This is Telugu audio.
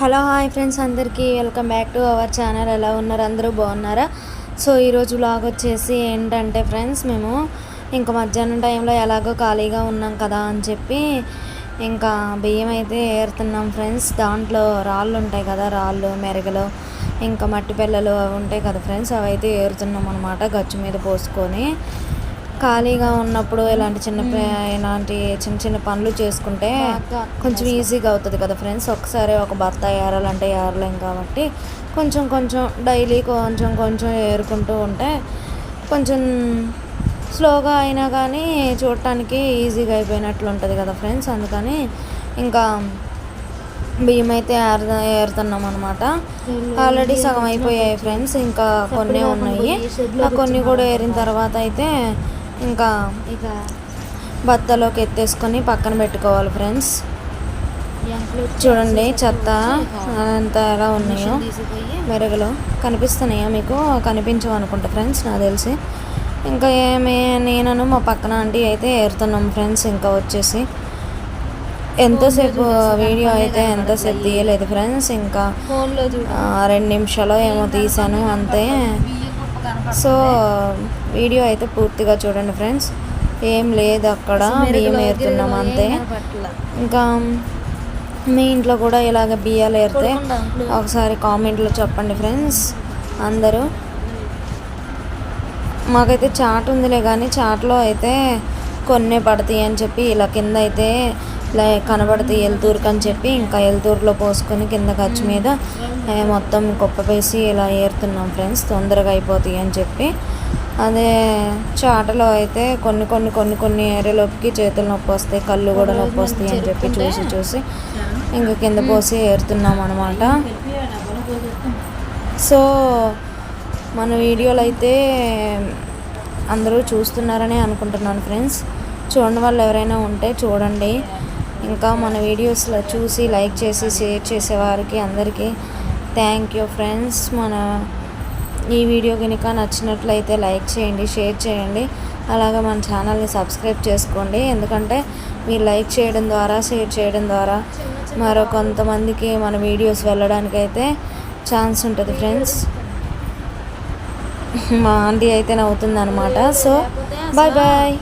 హలో హాయ్ ఫ్రెండ్స్ అందరికీ welcome back to our channel. ఎలా ఉన్నారు? అందరూ బాగున్నారా? సో ఈరోజు బ్లాగ్ వచ్చేసి ఏంటంటే ఫ్రెండ్స్ మేము ఇంకా మధ్యాహ్నం టైంలో ఎలాగో ఖాళీగా ఉన్నాం కదా అని చెప్పి ఇంకా బియ్యం అయితే ఏరుతున్నాం ఫ్రెండ్స్. దాంట్లో రాళ్ళు ఉంటాయి కదా రాళ్ళు మెరగలు ఇంకా మట్టి పిల్లలు అవి ఉంటాయి కదా ఫ్రెండ్స్ అవి అయితే ఏరుతున్నాం అనమాట గచ్చు మీద పోసుకొని. ఖాళీగా ఉన్నప్పుడు ఇలాంటి చిన్న ఇలాంటి చిన్న చిన్న పనులు చేసుకుంటే కొంచెం ఈజీగా అవుతుంది కదా ఫ్రెండ్స్ ఒకసారి ఒక భర్త ఏరాలంటే ఏరలేం కాబట్టి కొంచెం కొంచెం డైలీ కొంచెం కొంచెం ఏరుకుంటూ ఉంటే కొంచెం స్లోగా అయినా కానీ చూడటానికి ఈజీగా అయిపోయినట్లు ఉంటుంది కదా ఫ్రెండ్స్ అందుకని ఇంకా బియ్యం అయితే ఏర ఏరుతున్నాం అనమాట ఆల్రెడీ సగం అయిపోయాయి ఫ్రెండ్స్ ఇంకా కొన్ని ఉన్నాయి. ఆ కొన్ని కూడా ఏరిన తర్వాత అయితే ఇంకా ఇక బత్తలోకి ఎత్తేసుకొని పక్కన పెట్టుకోవాలి ఫ్రెండ్స్. చూడండి చెత్త అంతా ఎలా ఉన్నాయో. మెరుగులు కనిపిస్తున్నాయా మీకు? కనిపించవు అనుకుంటా ఫ్రెండ్స్ నాకు తెలిసి. ఇంకా ఏమి నేనను మా పక్కన ఆంటీ అయితే ఏరుతున్నాం ఫ్రెండ్స్ ఇంకా వచ్చేసి. ఎంతోసేపు వీడియో అయితే ఎంతసేపు తీయలేదు ఫ్రెండ్స్ ఇంకా రెండు నిమిషాలు ఏమో తీసాను అంతే. సో వీడియో అయితే పూర్తిగా చూడండి ఫ్రెండ్స్. ఏం లేదు అక్కడ బియ్యం ఏరుతున్నాం అంతే. ఇంకా మీ ఇంట్లో కూడా ఇలాగ బియ్యాలు ఏరితే ఒకసారి కామెంట్లో చెప్పండి ఫ్రెండ్స్ అందరూ. మాకైతే చాట్ ఉందిలే కానీ చాట్లో అయితే కొన్నే పడతాయి అని చెప్పి ఇలా కింద అయితే ఇట్లా కనబడితే ఎల్తూరుకు అని చెప్పి ఇంకా ఎల్తూరులో పోసుకొని కింద ఖర్చు మీద మొత్తం కుప్ప వేసి ఇలా ఏరుతున్నాం ఫ్రెండ్స్ తొందరగా అయిపోతాయి అని చెప్పి. అదే చాటలో అయితే కొన్ని కొన్ని కొన్ని కొన్ని ఏరియాలోకి చేతులు నొప్పి వస్తాయి కళ్ళు కూడా నొప్పి వస్తాయి అని చెప్పి చూసి చూసి ఇంకా కింద పోసి ఏరుతున్నాం అనమాట సో మన వీడియోలు అయితే అందరూ చూస్తున్నారని అనుకుంటున్నాను ఫ్రెండ్స్. చూడని వాళ్ళు ఎవరైనా ఉంటే చూడండి. ఇంకా మన వీడియోస్లో చూసి లైక్ చేసి షేర్ చేసే వారికి అందరికీ థ్యాంక్ యూ ఫ్రెండ్స్. మన ఈ వీడియో కనుక నచ్చినట్లయితే లైక్ చేయండి షేర్ చేయండి. అలాగే మన ఛానల్ని సబ్స్క్రైబ్ చేసుకోండి. ఎందుకంటే మీరు లైక్ చేయడం ద్వారా షేర్ చేయడం ద్వారా మరో కొంతమందికి మన వీడియోస్ వెళ్ళడానికైతే ఛాన్స్ ఉంటుంది ఫ్రెండ్స్. మా ఆంటీ అయితే నవ్వుతుంది అనమాట సో బాయ్ బాయ్.